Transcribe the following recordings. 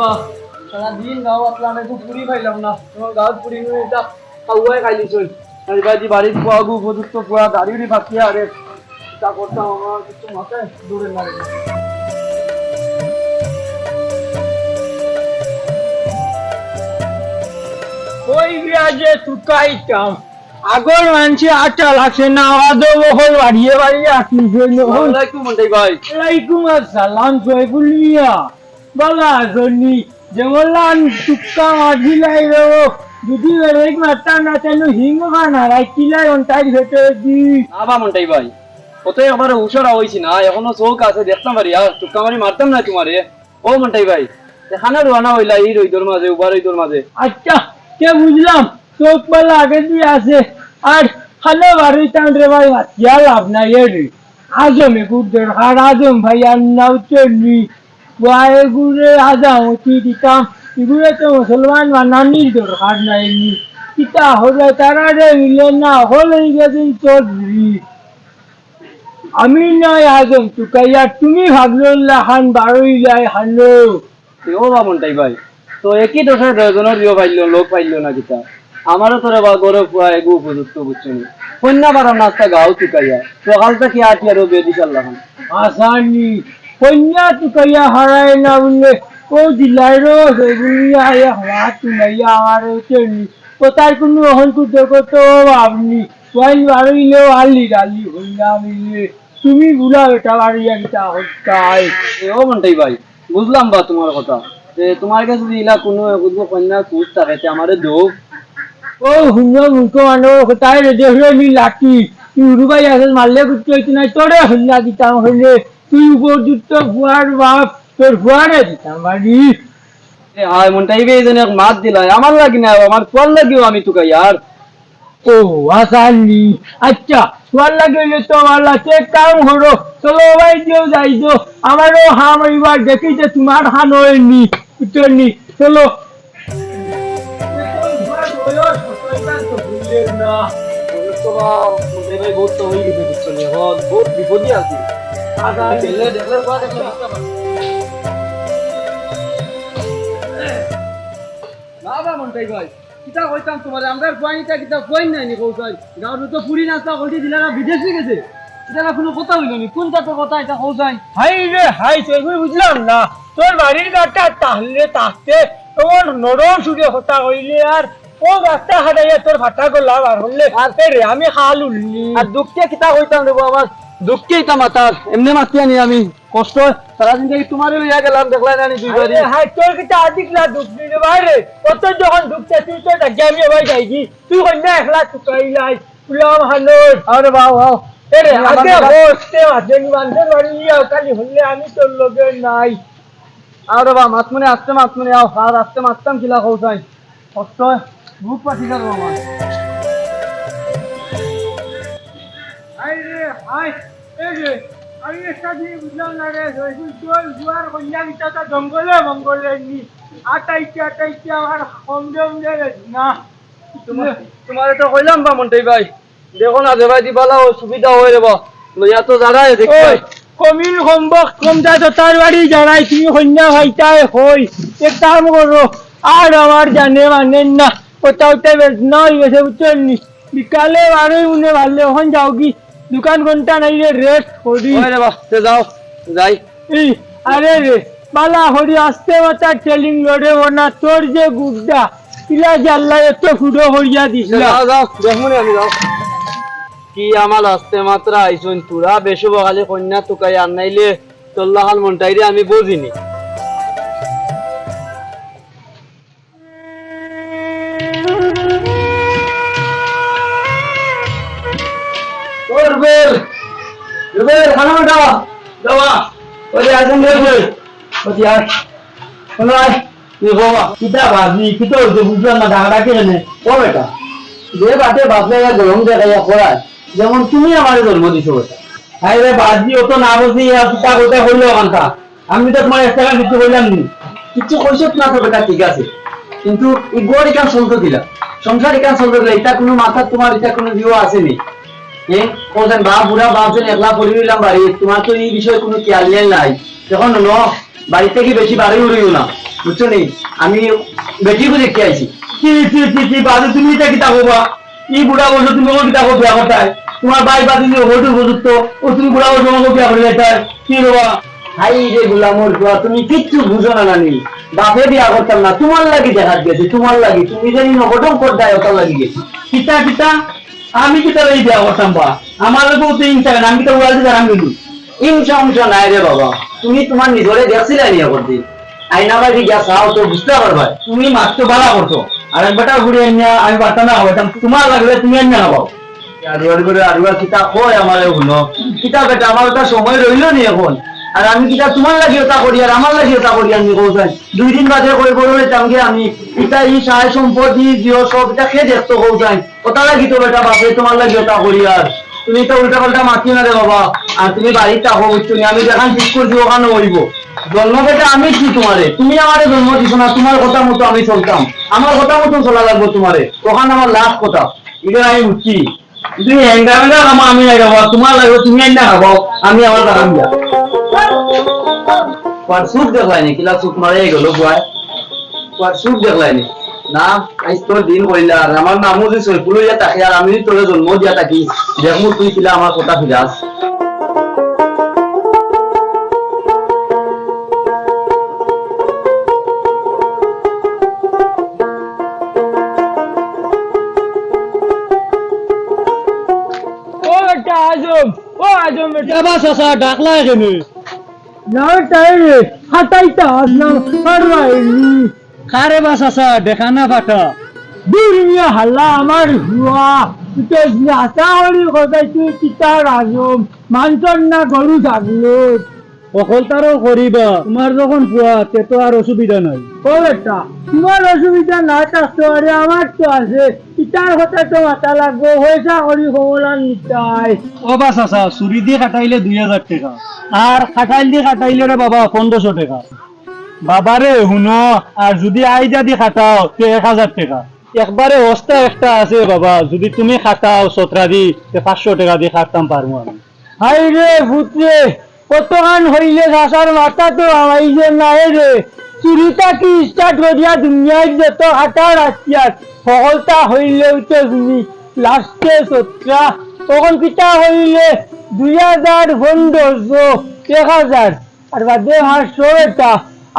বা সারাদিন গাঁও আসলাম একটু পুরি খাইলাম না। তোমার গাঁৱত পুরি নুরি এটা খাওয়াই খাই দিছই আর বাজি বাড়ির পোয়াগু উপযুক্ত পোয়া উড়ি বাকি আরে। তা করতাম আমার কিছু মাথায় দূরে। ওই টুকাইতাম আগর মানুষে আটা লাগছে না আদৌ বহল বাড়িয়ে বাড়িয়ে জন্য মন্টাই ভাই। ওয়ালাইকুম আসসালাম খানা রাইকিলাই অন্তাই ভেতরে দি। আবা মন্টাই ভাই কতই আমার উষরা হয়েছি না এখনও চৌক আছে দেখতাম পারি আর টুক্কা মারি মারতাম না তোমারে। ও মন্টাই ভাই এখানে রোয়ানা হইলা এই রইদর মাঝে উবার রইদর মাঝে। আচ্ছা কে বুঝলাম চোখ পালা আগে দিয়ে আছে। আর খালো বাড়ি টান রে ভাই ভাতিয়া লাভ নাই রে আজম এগুর দরকার আজম ভাই আর নাও চললি আজাম দিতাম এগুলো তো মুসলমান বানানির দরকার নাই কিতা হলে তারা রে মিলে না হলে গেছেন আমি নয় আজম টুকাইয়া তুমি ভাবলো খান বারোই যায় হালো ও বা মন্টাই ভাই তো একই দোষের দশজনের দিও পাইল লোক পাইল না কিতা আমারও তোরে বা গৌরব পুয়া এগু উপযুক্ত বুঝছনি কন্যা বারাম নাস্তা গাও চুকাইয়া সকাল থেকে আটি আরও বেদিস আল্লাহ কন্যা টুকাইয়া হারায় না বললে ও দিলাই রো সেগুলি আয়া হওয়া তুলাইয়া আমার চেনি ও তার কোনো অহন কুদ্দ করতো আপনি ওয়াইল বাড়িলেও আলি ডালি হইয়া মিলে তুমি বুলা এটা বাড়িয়া কিতা হত্যায়। এ ও মন্টাই ভাই বুঝলাম বা তোমার কথা। যে তোমার কাছে যদি ইলা কোনো এগুলো কন্যা কুচ থাকে আমারে দো ও হুন্য মুখ মানুষ তাই রে দেখলে নি লাঠি? তুই উড়ুবাই আসল মারলে কুত্তে হইতে নাই তোরে হইয়া দিতাম হইলে। তুই উপযুক্ত ফুয়ার বাপ তোর ফুয়ারে দিতাম বাড়ি। হায় মন্টাই মাত দিলাই আমার লাগি না আমার লাগিও আমি আর ও আসানি আচ্ছা তো কাম করো চলো ভাই দিও যাই দো আমারও হাম এবার দেখি যে তোমার হান হয়নি উত্তরনি চলো। বহুত বিপদই আছি। দেখলে দেখলে কোয়া দেখলে না বা মন্টাই ভাই কিতা কইতাম তোমার আমরা পানিটা কিতা কই নাই নি কৌশল গাঁর তো পুরি নাস্তা কইতে দিলা বিদেশে গেছে এটা কোনো কথা হইল নি কোন তাতে কথা এটা কৌশল হাই রে হাই তুই বুঝলাম না? তোর বাড়ির গাছটা তাহলে তাকতে তোমার নরম সুরে হতা হইলে আর ও গাছটা হারাইয়া তোর ভাটা করলাম আর হলে রে আমি খাল উল্লি আর দুঃখে কিতা কইতাম দেবো আমার দুঃখে ইতা মাতার এমনি মাতি আনি আমি। কষ্ট। সারাদিন থেকে তোমারই লইয়া গেলাম দেখলাই না নি দুই বাড়ি। হাই তোর কিটা আদিকলা দুঃখ দিলে বাইরে? কত যখন ঢুকতে তুই তো ডাকি আমি আবার যাইছি। তুই কন্যা একলা চুকাইলাই উলাম হানোর আরে বাও বাও এরে আগে বসতে আছেন মানুষের বাড়ি যাও কালি হলে আমি তোর লোকের নাই। আরে বা মাতমনে আসতে মাতমনে আও আর আসতে মাততাম কিলা কৌশল কষ্ট। বুক পাঠি যাব আমার। আমি একটা বুঝলাম না রে জয়ফুল তোর জুয়ার কন্যা বিটা জঙ্গলে মঙ্গলে নি আটাইতে আটাইতে আমার যায় না। তোমার তো কইলাম বা মন্টাই ভাই দেখো না দেবাই দিবালা অসুবিধা হয়ে রে বা। লইয়া তো যারাই দেখি কমিল সম্ভব কমটা তো তার বাড়ি জানাই তুমি কন্যা ভাইটাই হই। এক কাম করো আর আমার জানে মানেন না কোথাও বেশ নয় গেছে বুঝছেন নি বিকালে বারোই মনে ভালো এখন যাও কি। দোকান ঘণ্টা নাই রে রেস্ট করি। ওই রে বা তে যাও যাই। এই আরে রে বালা হরি আসতে মাতা টেলিং লড়ে না তোর যে গুড্ডা ইলা জাল্লা এত ফুটো হরিয়া দিছিলা যাও যাও দেখুন আমি যাও। কি আমার আসতে মাত্র আইসুন তুরা বেশু বগালে কন্যা তুকাই আনাইলে চল্লাহাল মন্টাইরে আমি বুঝিনি। না ও যেমন তুমি আমার জন্ম দিছো বাজি অত না বসি কিতা কথা আমি তো তোমার একটা কিছু কইলাম নি। কিছু কইছত না তো বেটা, ঠিক আছে। কিন্তু এই গড় এখান দিলা। সংসার এখান চলতে দিলা। এটা কোনো মাথা তোমার, এটা কোনো ভিউ আসেনি। কোন বাপ বুড়া, বাপ একলা পড়ে রইলাম বাড়ি, তোমার তো এই বিষয়ে কোনো খেয়াল নেই। ন বেশি বাড়ি উড়িও না, বুঝছ নি? আমি কি কি কি কি বাজে তুমি এটা কিতা হবা ই বুড়া বসে তুমি তোমার ও তুমি বুড়া বসে আমাকে কি বাবা হাই রে গুলামর তুমি কিচ্ছু বুঝো না নানি। বাপে বিয়া করতাম না, তোমার লাগি দেখা গেছে, তোমার লাগি। তুমি জানি নগটম করতাই ওটার লাগি গেছে। কিতা? আমি কি কিতা এই বিয়া করতাম বা? আমার লোক তো ইনসা আমি তো উড়াল দিতে আমি কিন্তু ইনসা উনসা নাই রে বাবা। তুমি তোমার নিজরে দেখছিলে নিয়ে করতে। আইনা বাড়ি গিয়া চাও তো বুঝতে পারবা তুমি মাত্র বালা করতো আর একবারটা ঘুরে আনিয়া আমি পারতাম না হইতাম তোমার লাগলে তুমি আনিয়া না পাও আরবার করে আরবার কিতা কয় আমার শুনো। কিতা বেটা আমার ওটা সময় রইল নি এখন। আর আমি কিতা তোমার লাগি ওটা করি, আর আমার লাগি ওটা করি, আমি কৌশাই দুই দিন বাদে করে করে হইতাম কি আমি ইটা ই সাহায্য সম্পত্তি জিও সব এটা খেয়ে দেখতো কৌশাই ওটা লাগি তো বেটা, বাপে, তোমার লাগি ওটা করি আর। তুমি তো উল্টা পাল্টা মাতি না রে বাবা, আর তুমি বাড়িতে থাকো বুঝছ নি? আমি যেখান ঠিক করছি ওখানে হইব জন্ম বেটা আমি কি তোমারে? তুমি আমারে জন্ম দিছো না, তোমার কথা মতো আমি চলতাম। আমার কথা মতো চলা লাগবো তোমারে। ওখানে আমার লাভ কথা? এটা আমি বুঝছি। তুমি হ্যাঙ্গা হ্যাঙ্গা খামো আমি খাব তোমার লাগবে, তুমি না খাব আমি আমার টাকা দেখলাইনি কিলা সুখ মারে গেল বুয়াই কোয়ার সুখ দেখলাইনি না আজ তোর দিন কইলা আর আমার নামও যে সৈফুল ইয়া তাকে আর আমি তোরে জন্ম দিয়া থাকি দেখমু তুই কিলা আমার কথা ফিরাস আজম ও আজম বেটা কেবা চাচা ডাকলা এখানে কারে বাস আসা দেখা না পাঠা দুর্মিয়া হাল্লা আমার হুয়া। তুই আজম। মানছন না গরু থাকল অকল তারও করিবা। তোমার যখন পোয়া তে তো আর অসুবিধা নাই। ও বেটা তোমার অসুবিধা না থাকতে পারে আমার তো আছে। কিতার কথা তো মাথা লাগবে পয়সা করি সমলান নিতাই। ও বা চাচা চুরি দিয়ে কাটাইলে দুই হাজার টাকা। আর খাটাইল দিয়ে কাটাইলে রে বাবা পনেরোশো টাকা। বাবারে শুনো আর যদি আইজা দিয়ে খাটাও তে এক হাজার টাকা। একবারে অবস্থা একটা আছে বাবা যদি তুমি খাটাও সতরা দি তে পাঁচশো টাকা দিয়ে খাটতাম পারব আমি। হাই রে ভূতরে কতক্ষণ হইলে শাসার মাথা তো আমাইছে নাই রে। চুরিটা কি স্টার্ট করিয়া দুনিয়ায় যত হাঁটার হাতিয়ার সকলটা হইলেও তো তুমি লাস্টে সত্রা। তখন কিটা হইলে দুই হাজার পনেরোশো এক হাজার। আর বাদে পাঁচশো এটা।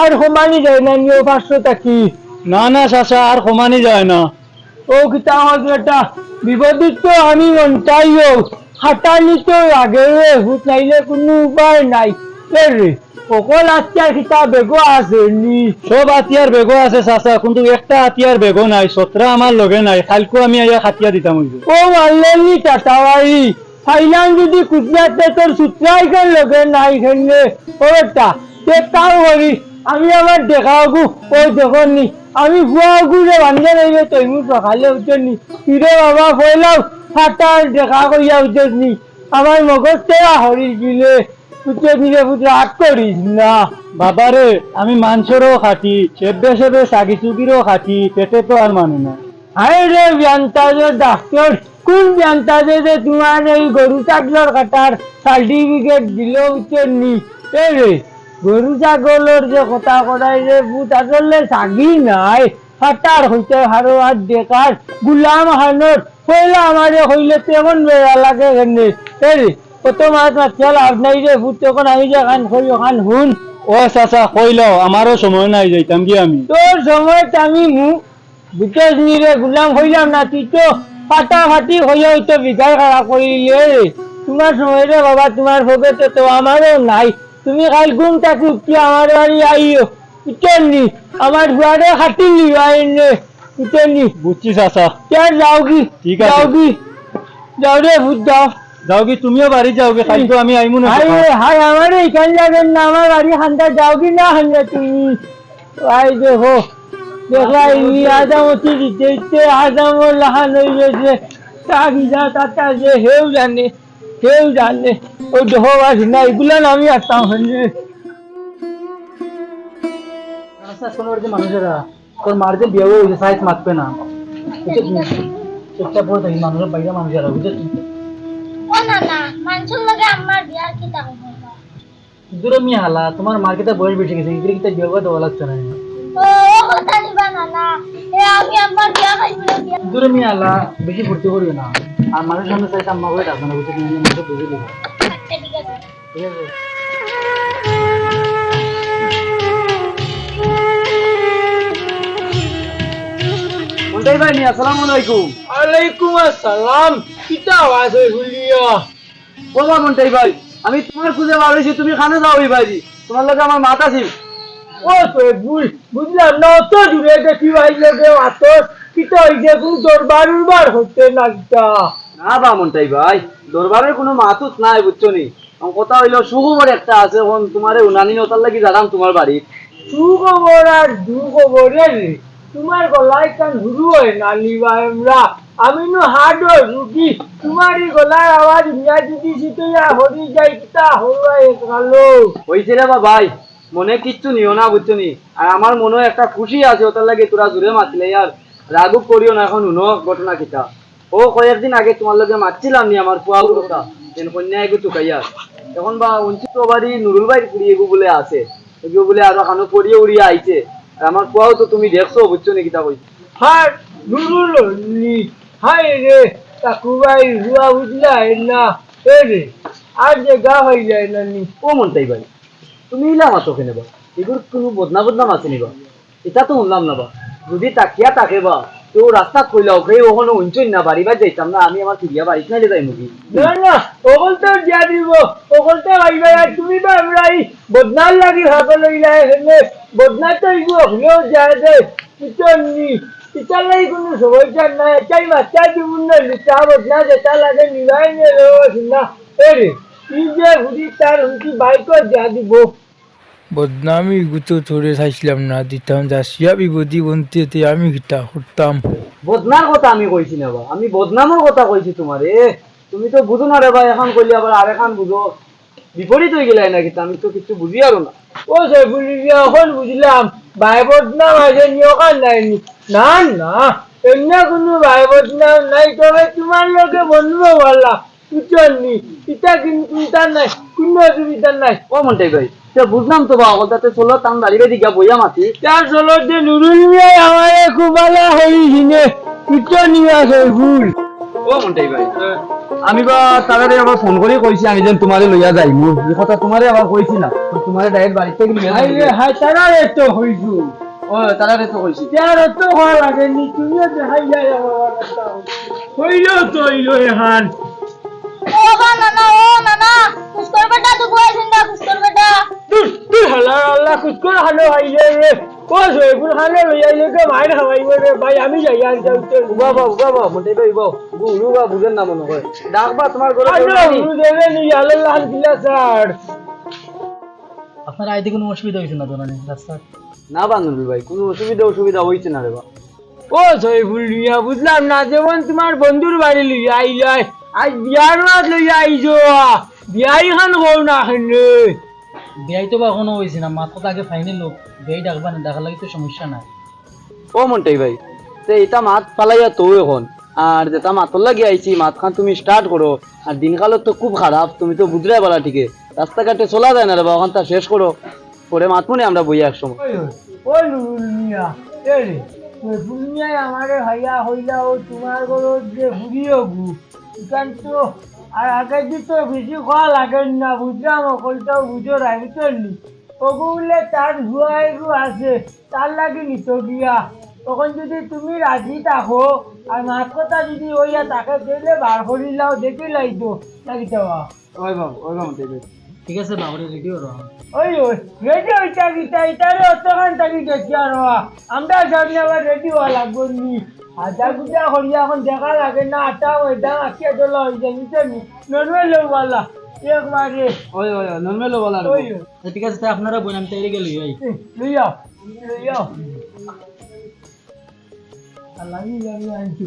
আর সমানি যায় না নিও পাঁচশোটা কি না না চাচা আর সমানি যায় না। ও কিতা হজ এটা। বিপদীত আমি মনটাইও হাঁটানি তো আগে রে হুত নাইলে কোনো উপায় নাই। রে অকল আজকাল কিতা বেগো আছে নি সব হাতিয়ার বেগো আছে চাচা কিন্তু একটা হাতিয়ার বেগো নাই সতরা আমার লগে নাই। কালকে আমি আইয়া হাতিয়া দিতাম ও মারলেনি টাটাবাড়ি ফাইলাম যদি কুচিয়াতে তোর সুতরাই কেন লগে নাই খেললে ও বেটা তে তাও করি আমি আমার দেখাও গু ও দেখো নি। আমি ফুয়া গুড়ে বান্ধে রইবে তুই মুখ সকালে উঠনি কিরে বাবা ফেলাও ফাটার দেখা কইয়া উঠনি আমার মগজ তেরা হরি গিলে পুত্র আট করিস না। বাবারে, আমি মাংসরও খাটি সেবে সেবে সাগি খাটি, পেটে তো আর মানে না। রে ব্যান্তাজে ডাক্তার, কোন ব্যান্তাজে যে তোমার এই গরু ছাগলের কাটার সার্টিফিকেট দিল উঠেনি? এ রে, গরু ছাগলের যে কথা কটাই যে ভূত, আসলে সাগি নাই। ফাটার হইতে হারো আর দেখার গুলাম হানোর পয়লা আমারে হইলে তেমন বেড়া লাগে এখানে এ রে কত মাছ মাছ লাভ নাই রে ভূত তখন আমি যে খান কই ওখান হুন ও চাচা কইলাও আমারও সময় নাই যাইতাম কি আমি? তোর সময় আমি মু বিকাশ নিরে গুলাম হইলাম না তুই তো ফাটাফাটি হইয়া তো বিকাশ খারাপ করিলে তোমার সময় রে বাবা তোমার ভোগেতে তো আমারও নাই। তুমি কাল ঘুম থাকি উঠি আমার বাড়ি আইও। উঠেননি আমার গুয়ারে খাটি লিবাই নে বুঝছি চাচা। কে যাও কি ঠিক আছে। যাও কি যাও রে ভূত যাও যাও কি তুমিও বাড়ি যাও গে কালকে আমি আইমু না। হাই হাই আমার এখান যাবেন না? আমার বাড়ি খান্দা যাও কি না খান্দা তুমি? ভাই দেখো। দেখলা ই আদামতি দিতে দিতে আদাম লাহান হয়ে গেছে যা তাতা যে হেউ জানে হেউ জানে। ও দেখো বাসি না এগুলো না আমি আসতাম হলে মানুষেরা। তোর মার্জে বিয়ে হয়েছে সাইজ মাতবে না। চুপচাপ পড়ে থাকি মানুষের বাইরে মানুষেরা বুঝেছি ও না না মানুষের লগে আমার বিয়ার কিতা হইব দূরে মি হালা তোমার মার্কেটে বয়স বেশি গেছে? এগুলো কিতা বিয়ে করে দেওয়া লাগছে না? ও ও কথা নিবা না না। এ আমি আমার বিয়া খাইব না দূরে মিয়া আল্লাহ বেশি ফুর্তি করবে না। আর মানুষের সামনে চাইতে আম্মা করে ডাকবে না বুঝে দেবে। আচ্ছা, ঠিক আছে। ঠিক আছে? মন্টাই ভাই নি আসসালামু আলাইকুম। আলাইকুম আসসালাম। কিতা আওয়াজ হই হুলিয়া ও বা মন্টাই ভাই আমি তোমার খুঁজে বার হয়েছি তুমি খানে যাও ওই ভাই তোমার লগে আমার মাথা ছিল ও তো ভুল বুঝলাম না অত দূরে দেখি ভাই লোকে আত কিতা ওই যে কোন দরবার উরবার না কিতা না বা মন্টাই ভাই দরবারের কোনো মাতুত নাই বুঝছ নি? কথা হইল সুখবর একটা আছে তোমার উনানি নতার লাগি দাঁড়াম তোমার বাড়ি সুখবর আর দুখবর রে তোমার গলায় কান হুরু হয় না লিবা এমরা আমি নো হাডো রুগী তোমারই গলার আওয়াজ মিয়া যদি সিতইয়া হরি যাই কিতা হরুয়া এক গালো হয়েছে রে ভাই মনে কিচ্ছু নিও না বুঝছ নি আর আমার মনে একটা খুশি আছে, ওটার লাগে তোরা জুড়ে মাতলে। আর রাগু করিও না এখন উনো ঘটনা কিতা। ও কয়েকদিন আগে তোমার লগে মাতছিলাম নি আমার পোয়া কথা যেন কন্যা এগু চুকাইয়া তখন বা অঞ্চিত বাড়ি নুরুল ভাই কুড়ি এগু বলে আছে। এগু বলে আরও খানো পড়িয়ে উড়িয়ে আইছে। আমার পোয়াও তো তুমি দেখছ, বুঝছ নাকি তা কইছি হার নুরুল নি হাই রে তাকুবাই রুয়া বুঝলা না, এ রে, আর যে গা হয়ে যায় না নি। ও মনটাই ভাই, তুমি ইলাম আছো কেনে বা? এগুলো কোনো বদনা বদনাম আছে নি বা? এটা তো শুনলাম না বা? যদি তাকিয়া তাকে বা তো রাস্তা কইলা ওকে ওখানে উঞ্চই না, বাড়ি বা যাইতাম না, আমি আমার ফিরিয়া বাড়িতে না যাই মুখি। না না ওগল তো দিয়া দিব ওগল তো আইবা আর তুমি তো আমরা এই বদনার লাগি ভাগল লইলা হেনে বদনার তো ইগু হলেও যায় দে নি। কিচন লাগি কোনো সমস্যা নাই চাই বাচ্চা দিবুন না লিচা বদনা যেটা লাগে নিলাই নে রে সিনা এ রে কি যে হুদি তার হুদি বাইকও দিয়া দিব। বদনামি গুতো ধরে চাইছিলাম না, দিতাম যাসিয়া বিপদি বন্তিতে আমি গীতা করতাম। বদনার কথা আমি কইছি না বা, আমি বদনামের কথা কইছি তোমারে তুমি তো বুঝো না রে ভাই এখন কইলি আবার আর এখন বুঝো বিপরীত হয়ে গেলাই না কিন্তু আমি তো কিছু বুঝি আরও না। ও সে বুঝলি এখন বুঝলাম ভাই বদনাম আছে নিয়কার নাই নি। না এমনি কোনো ভাই বদনাম নাই তবে তোমার লোকে বন্ধু বললা বুঝলি ইটা কিন্তু নাই, কোনো অসুবিধা নাই। ও মনটাই ভাই। বুঝলাম তো বা ওটাতে চলো তাম দাঁড়িয়ে দিকে বইয়া মাতি। তার চলত যে নুরুল মিয়াই আমার খুব ভালো হইছিনে কিটো নিয়ে আসে ভুল। ও মনটাই ভাই আমি বা তারারে আবার ফোন করে কইছি আমি যেন তোমারে লইয়া যাই মোর এই কথা তোমারে আবার কইছি না তোমারে ডাইরেক্ট বাড়িতে গিয়ে হাই রে হাই তারা তো হইছু। ও তারারে তো কইছি। তার তো হওয়া লাগেনি তুমিও দেখাই যায় আমার হইল তো হইল এহান। ও বা না না ও না না কুস্কর বেটা তুই বয়সেন দা কুস্কর বেটা তুই তুই হালা আল্লাহ কুস্কর হালো আইলে রে ও জয়পুর কে রে ভাই আমি যাই আর যাই তো উবা বা উবা বা ভাই উবা গুরু বা বুঝেন না মনে ডাকবা তোমার ঘরে? হুরু দেবে নি আল্লাহ স্যার আপনার আইতে কোনো অসুবিধা হয়েছে না দোকানে রাস্তার না বান্ধবী ভাই কোনো অসুবিধা অসুবিধা হইছে না রে বা। ও জয়পুর লিয়া বুঝলাম না যেমন তোমার বন্ধুর বাড়ি লইয়া আইলাই আজ বিয়ার মাত লইয়া আইছো বিয়াই খান হও না খানে বিয়াই তো বা এখনও হয়েছে না মাত্র তো আগে ফাইনাল লোক বিয়াই ডাকবা না দেখার লাগে তো সমস্যা নাই। ও মনটাই ভাই তে এটা মাত পালাইয়া তো এখন। আর যেটা মাতর লাগি আইছি মাত খান তুমি স্টার্ট করো। আর দিনকালত তো খুব খারাপ তুমি তো বুঝলাই পারা ঠিকে। রাস্তাঘাটে চলা যায় না রে বা ওখান তা শেষ করো। পরে মাতমুনি আমরা বইয়া এক সময় ওই মিয়া এ রে আমারে হাইয়া হইলা ও তোমার ঘরত যে ঘুরিও গু। তো আর আগের দিন তো বেশি খাওয়া লাগে না বুঝলাম অকলটাও বুঝো রাখি চললি ওগু বলে তার ভুয়াইগু আছে, তার লাগে নিত গিয়া। তখন যদি তুমি রাজি থাকো, আর মাছ কথা যদি ওইয়া তাকে দিলে বার করিলাও দেখি লাইতো লাগিতে ওই বাবু ওই বাবু ভাই ঠিক আছে বাবরে রেডি হলো ওই ওই রেডি হইতা গিতা ইতারে অতখান থাকি দেখি আর হওয়া। আমরা সামনে আবার রেডি হওয়া লাগবো নি। হাজা গুজা করিয়া এখন দেখা লাগে না আটা ওইটা আঁকিয়ে তোলা হয়ে যায় নিচে নি। নর্মাল লোকওয়ালা একবারে। ওই ওই নর্মাল বলা ওই ওই। ঠিক আছে আপনারা বোন আমি তাই গেলি যাই লইয়া লইয়া আল্লাহ আনছি